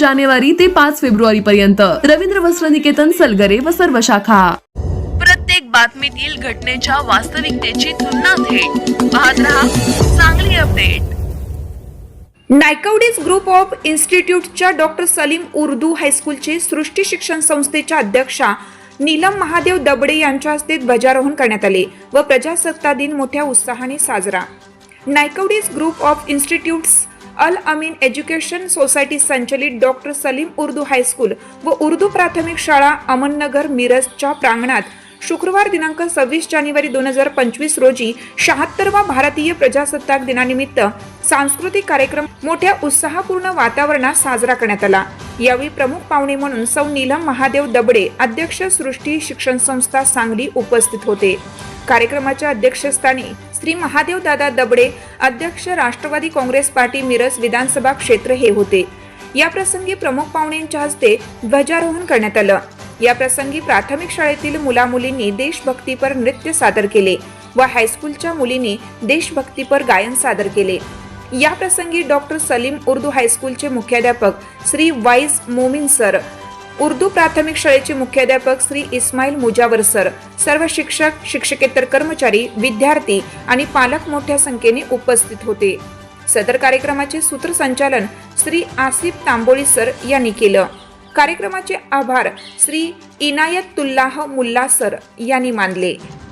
जानेवारी ते पाच फेब्रुवारी पर्यंत रवींद्र वस्त्र निकेतन सलगरे व सर्व शाखा. प्रत्येक बातमीतील घटनेच्या वास्तविकतेची तुलना थेट. पाहत रहा चांगली अपडेट. नायकवडीज ग्रुप ऑफ इन्स्टिट्यूटच्या डॉक्टर सलीम उर्दू हायस्कूलचे सृष्टी शिक्षण संस्थेच्या अध्यक्षा नीलम महादेव दबडे यांच्या हस्ते ध्वजारोहण करण्यात आले व प्रजासत्ताक दिन मोठ्या उत्साहाने साजरा. Naikwadi's group of institutes Al Amin education society संचलित doctor Salim Urdu high school व उर्दू प्राथमिक शाळा अमननगर मिरजच्या प्रांगणात शुक्रवार दिनांक सव्वीस जानेवारी दोन हजार पंचवीस रोजी शहात्तरवा भारतीय प्रजासत्ताक दिनानिमित्त सांस्कृतिक कार्यक्रम मोठ्या उत्साहपूर्ण वातावरणात साजरा करण्यात आला. यावेळी प्रमुख पाहुणे म्हणून सौ नीलम महादेव दबडे अध्यक्ष सृष्टी शिक्षण संस्था सांगली उपस्थित होते. कार्यक्रमाच्या अध्यक्षस्थानी श्री महादेव दादा दबडे अध्यक्ष राष्ट्रवादी काँग्रेस पार्टी मिरज विधानसभा क्षेत्र हे होते. या प्रसंगी प्रमुख पाहुण्यांच्या हस्ते ध्वजारोहण करण्यात आलं. या प्रसंगी प्राथमिक शाळेतील मुलामुलींनी देशभक्तीपर नृत्य सादर केले व हायस्कूलच्या मुलींनी देशभक्तीपर गायन सादर केले. या प्रसंगी डॉक्टर सलीम उर्दू हायस्कूलचे मुख्याध्यापक श्री वाईज मोमिन सर उर्दू प्राथमिक शाळेचे मुख्याध्यापक श्री इस्माईल मुजावर सर सर्व शिक्षक शिक्षकेतर कर्मचारी विद्यार्थी आणि पालक मोठ्या संख्येने उपस्थित होते. सदर कार्यक्रमाचे सूत्रसंचालन श्री आसिफ तांबोळी सर यांनी केलं. कार्यक्रमाचे आभार श्री इनायतुल्लाह मुल्ला सर यांनी मानले.